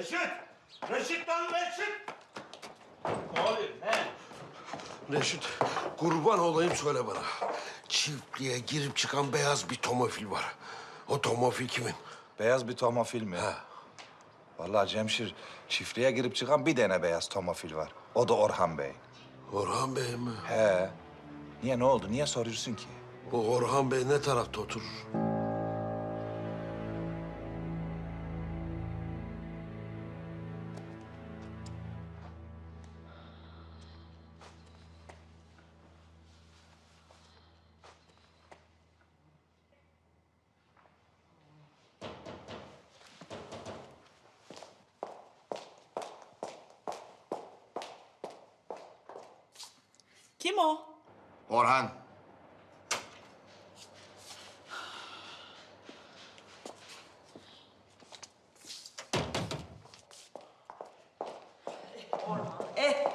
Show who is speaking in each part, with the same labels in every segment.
Speaker 1: Reşit! Reşit lan Reşit! Ne oluyor ne?
Speaker 2: Reşit, kurban olayım söyle bana. Çiftliğe girip çıkan beyaz bir tomofil var. O tomofil kimin?
Speaker 3: Beyaz bir tomofil mi?
Speaker 2: Ha.
Speaker 3: Vallahi Cemşir, çiftliğe girip çıkan bir tane beyaz tomofil var. O da Orhan Bey.
Speaker 2: Orhan Bey mi?
Speaker 3: He. Niye ne oldu? Niye soruyorsun ki?
Speaker 2: Bu Orhan Bey ne tarafta oturur?
Speaker 4: Kim o?
Speaker 5: Orhan.
Speaker 4: Eh,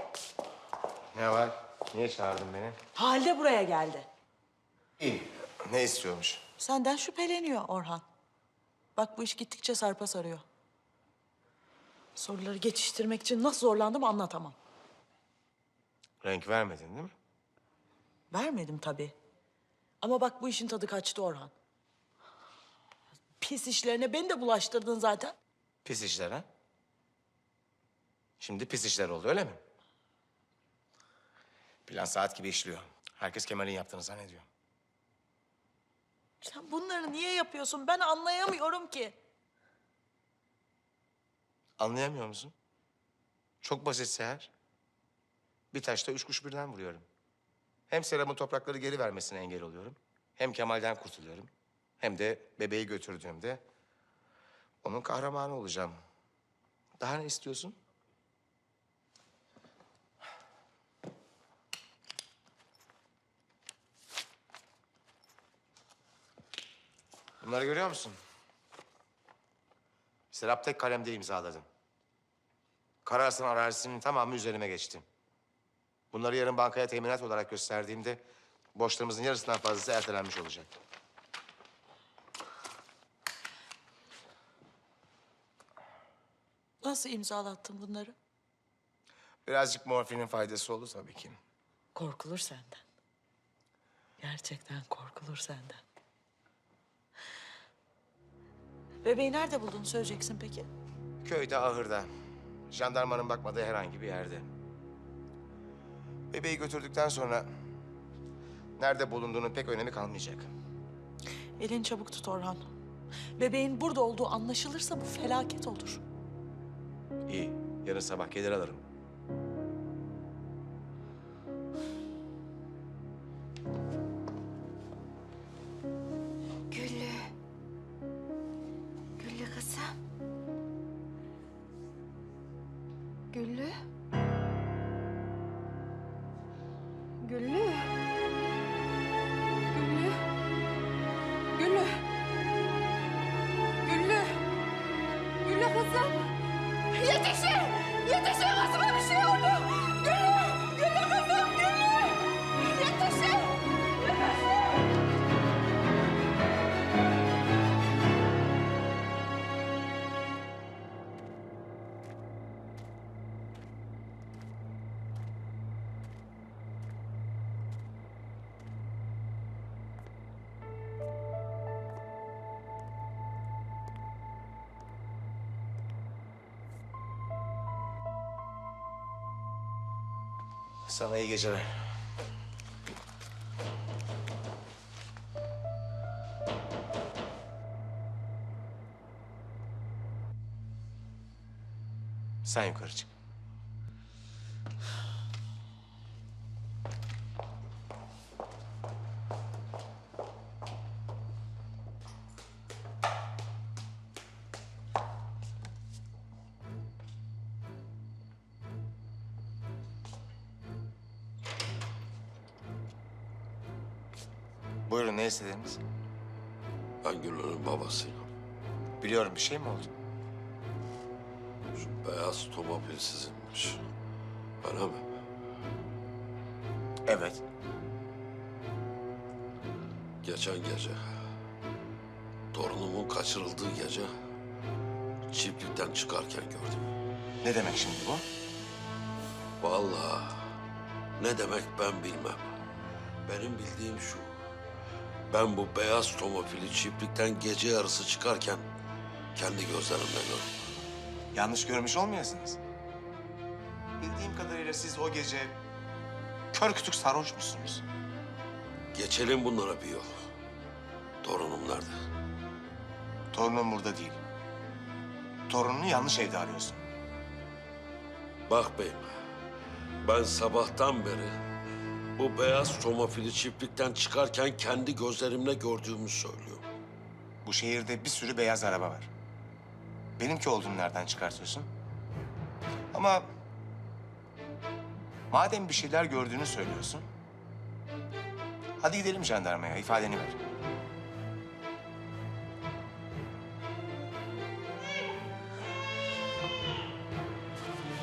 Speaker 5: Ne var? Niye çağırdın beni?
Speaker 4: Halide buraya geldi.
Speaker 5: İyi. Ne istiyormuş?
Speaker 4: Senden şüpheleniyor Orhan. Bak bu iş gittikçe sarpa sarıyor. Soruları geçiştirmek için nasıl zorlandım anlatamam.
Speaker 5: Renk vermedin değil mi?
Speaker 4: Vermedim tabii. Ama bak bu işin tadı kaçtı Orhan. Pis işlerine beni de bulaştırdın zaten.
Speaker 5: Pis işler ha? Şimdi pis işler oldu öyle mi? Plan saat gibi işliyor. Herkes Kemal'in yaptığını zannediyor.
Speaker 4: Sen bunları niye yapıyorsun? Ben anlayamıyorum ki.
Speaker 5: Anlayamıyor musun? Çok basit Seher. Bir taşta üç kuş birden vuruyorum. Hem Serap'ın toprakları geri vermesine engel oluyorum. Hem Kemal'den kurtuluyorum. Hem de bebeği götürdüğümde onun kahramanı olacağım. Daha ne istiyorsun? Bunları görüyor musun? Serap tek kalemde imzaladım. Kararsın arazisinin tamamı üzerime geçti. Bunları yarın bankaya teminat olarak gösterdiğimde borçlarımızın yarısından fazlası ertelenmiş olacak.
Speaker 4: Nasıl imzalattın bunları?
Speaker 5: Birazcık morfinin faydası oldu tabii ki.
Speaker 4: Korkulur senden. Gerçekten korkulur senden. Bebeği nerede bulduğunu söyleyeceksin peki?
Speaker 5: Köyde, ahırda. Jandarmanın bakmadığı herhangi bir yerde. Bebeği götürdükten sonra nerede bulunduğunun pek önemi kalmayacak.
Speaker 4: Elini çabuk tut Orhan. Bebeğin burada olduğu anlaşılırsa bu felaket olur.
Speaker 5: İyi, yarın sabah gelir alırım.
Speaker 6: Güllü. Güllü kızım. Güllü. Güllü. Güllü. Güllü. Güllü. Güllü kızım. Yetişin! Yetişin kızıma bir şey oldu.
Speaker 5: Sana iyi geceler. Sen yukarı çık. Buyurun ne istediniz?
Speaker 2: Ben Güllü'nün babasıyım.
Speaker 5: Biliyorum bir şey mi oldu?
Speaker 2: Şu beyaz tomofil sizinmiş. Öyle mi?
Speaker 5: Evet.
Speaker 2: Geçen gece, torunumun kaçırıldığı gece çiftlikten çıkarken gördüm.
Speaker 5: Ne demek şimdi bu?
Speaker 2: Vallahi ne demek ben bilmem. Benim bildiğim şu. Ben bu beyaz tomofili çiftlikten gece yarısı çıkarken kendi gözlerimle gördüm.
Speaker 5: Yanlış görmüş olmayasınız. Bildiğim kadarıyla siz o gece kör kütük sarhoşmuşsunuz.
Speaker 2: Geçelim bunlara bir yol. Torunum nerede?
Speaker 5: Torunun burada değil. Torununu yanlış evde arıyorsun.
Speaker 2: Bak beyim, ben sabahtan beri bu beyaz tomofili çiftlikten çıkarken kendi gözlerimle gördüğümü söylüyorum.
Speaker 5: Bu şehirde bir sürü beyaz araba var. Benimki olduğunu nereden çıkartıyorsun? Ama madem bir şeyler gördüğünü söylüyorsun... Hadi gidelim jandarmaya, ifadeni ver.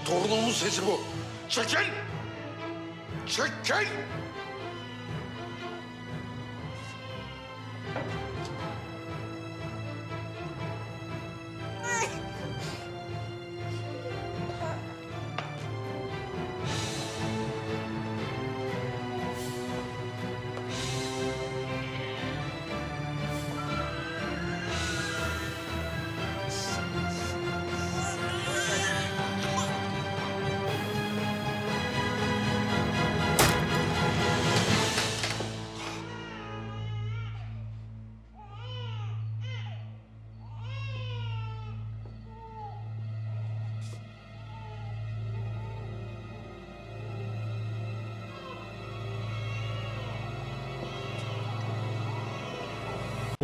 Speaker 2: Torunumun sesi bu. Çekil! Çekil!